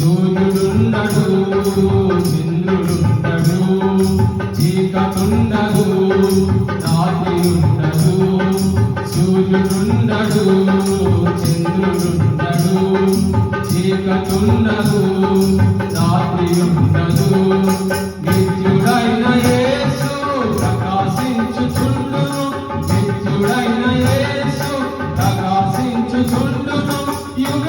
సూర్యుడుండడు చంద్రుడుండడు చీకటుండడు రాత్రి ఉండదు సూర్యుడుండడు చంద్రుడుండడు చీకటుండదు రాత్రి ఉండదు నిత్యుడైన యేసు ప్రకాశించుచుండు నిత్యుడైన యేసు ప్రకాశించుచుండును యుగ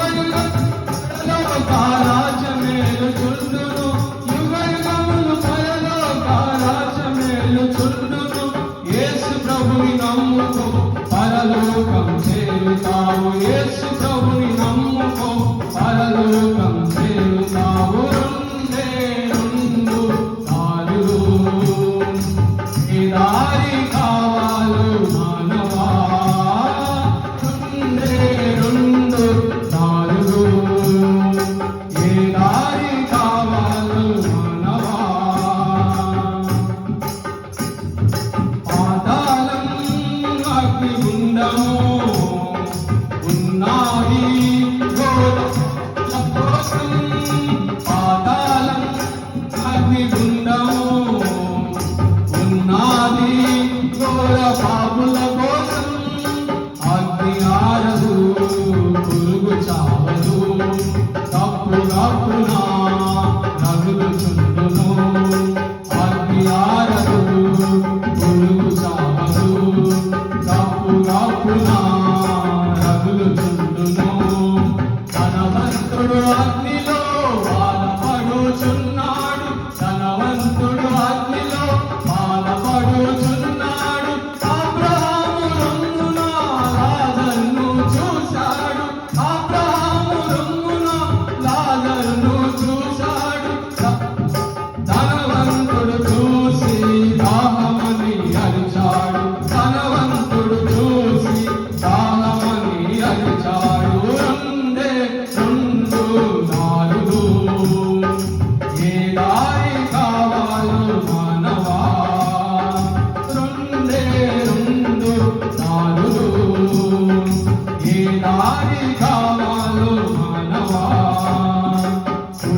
ప్రభుని నమ్ముకో పరలోకం చేరుతావు. యేసు ప్రభుని నమ్ముకో పరలోకం i'm Thank you.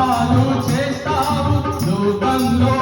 అద్భుతాలు చేస్తావు రూపంలో